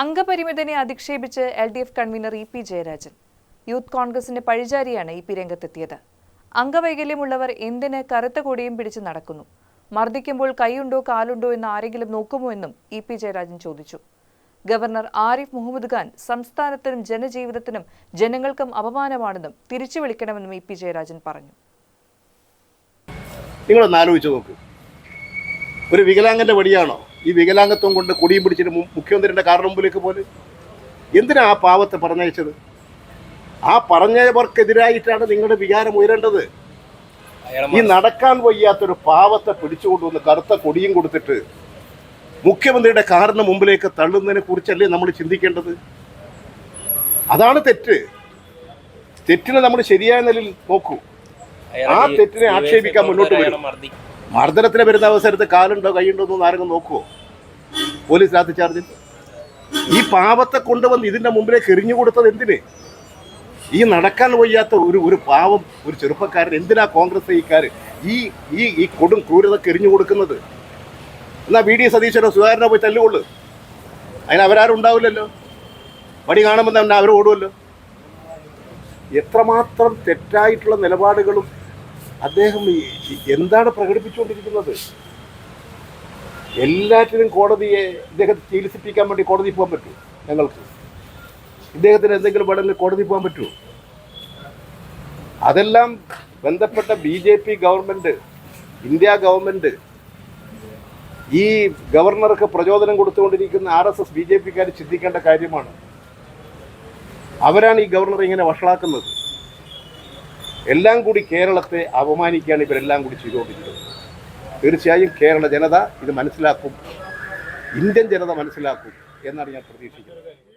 അംഗപരിമിതനെ അധിക്ഷേപിച്ച് L D F convener E P Jayarajan. Youth കോൺഗ്രസിന്റെ പഴിചാരിയാണ് E P രംഗത്തെത്തിയത്. അംഗവൈകല്യമുള്ളവർ എന്തിന് കറുത്ത കൊടിയും പിടിച്ച് നടക്കുന്നു? മർദ്ദിക്കുമ്പോൾ കൈയുണ്ടോ കാലുണ്ടോ എന്ന് ആരെങ്കിലും നോക്കുമോ എന്നും ഇ പി ജയരാജൻ ചോദിച്ചു. ഗവർണർ ആരിഫ് മുഹമ്മദ് ഖാൻ സംസ്ഥാനത്തിനും ജനജീവിതത്തിനും ജനങ്ങൾക്കും അപമാനമാണെന്നും തിരിച്ചു വിളിക്കണമെന്നും ഇ പി ജയരാജൻ പറഞ്ഞു. നിങ്ങളൊന്ന് ആലോചിച്ച് നോക്ക്. ഒരു വികലാംഗന്റെ വടിയാണോ ഈ വികലാംഗത്വം കൊണ്ട് കൊടിയും പിടിച്ചിട്ട് മുഖ്യമന്ത്രിയുടെ കാറിന് മുമ്പിലേക്ക് പോലെ. എന്തിനാ ആ പാവത്തെ പറഞ്ഞയച്ചത്? ആ പറഞ്ഞവർക്കെതിരായിട്ടാണ് നിങ്ങളുടെ വികാരം ഉയരേണ്ടത്. ഈ നടക്കാൻ വയ്യാത്തൊരു പാവത്തെ പിടിച്ചുകൊണ്ടുവന്ന് കറുത്ത കൊടിയും കൊടുത്തിട്ട് മുഖ്യമന്ത്രിയുടെ കാറിന് മുമ്പിലേക്ക് തള്ളുന്നതിനെ കുറിച്ചല്ലേ നമ്മൾ ചിന്തിക്കേണ്ടത്? അതാണ് തെറ്റ്. തെറ്റിനെ നമ്മൾ ശരിയായ നിലയിൽ നോക്കൂ. ആ തെറ്റിനെ ആക്ഷേപിക്കാൻ മുന്നോട്ട് വരും. മർദ്ദനത്തിന് വരുന്ന അവസരത്ത് കാലുണ്ടോ കൈയുണ്ടോ എന്നൊന്നും ആരെങ്കിലും നോക്കുമോ പോലീസ് ലാത്തി ചാർജിൽ ഈ പാവത്തെ കൊണ്ടുവന്ന് ഇതിന്റെ മുമ്പിലേക്ക് എറിഞ്ഞു കൊടുത്തത് എന്തിന്? ഈ നടക്കാൻ വയ്യാത്ത ഒരു ഒരു പാവം ഒരു ചെറുപ്പക്കാരൻ എന്തിനാ കോൺഗ്രസ് ഈക്കാർ ഈ ഈ ഈ കൊടും ക്രൂരതക്ക് എറിഞ്ഞു കൊടുക്കുന്നത്? എന്നാ വി ഡി സതീശനോ സുധാകരനോ പോയി തല്ലുകൊള്ളു. അതിന് അവരാരും ഉണ്ടാവില്ലല്ലോ. പണി കാണുമ്പോൾ തന്നെ അവർ ഓടുമല്ലോ എത്രമാത്രം തെറ്റായിട്ടുള്ള നിലപാടുകളും അദ്ദേഹം എന്താണ് പ്രകടിപ്പിച്ചുകൊണ്ടിരിക്കുന്നത്? എല്ലാറ്റിനും കോടതിയെ ഇദ്ദേഹത്തെ ചികിത്സിപ്പിക്കാൻ വേണ്ടി കോടതി പോകാൻ പറ്റൂ ഞങ്ങൾക്ക്? ഇദ്ദേഹത്തിന് എന്തെങ്കിലും വേണമെങ്കിൽ കോടതി പോകാൻ പറ്റുമോ? അതെല്ലാം ബന്ധപ്പെട്ട B J P government India government ഈ ഗവർണർക്ക് പ്രചോദനം കൊടുത്തുകൊണ്ടിരിക്കുന്ന R S S B J പിക്കാർ ചിന്തിക്കേണ്ട കാര്യമാണ്. അവരാണ് ഈ ഗവർണർ ഇങ്ങനെ വഷളാക്കുന്നത്. എല്ലാം കൂടി കേരളത്തെ അപമാനിക്കുകയാണ് ഇവരെല്ലാം കൂടി ചെയ്തുകൊണ്ടിരിക്കുന്നത്. തീർച്ചയായും കേരള ജനത ഇത് മനസ്സിലാക്കും. ഇന്ത്യൻ ജനത മനസ്സിലാക്കും എന്നാണ് ഞാൻ പ്രതീക്ഷിക്കുന്നത്.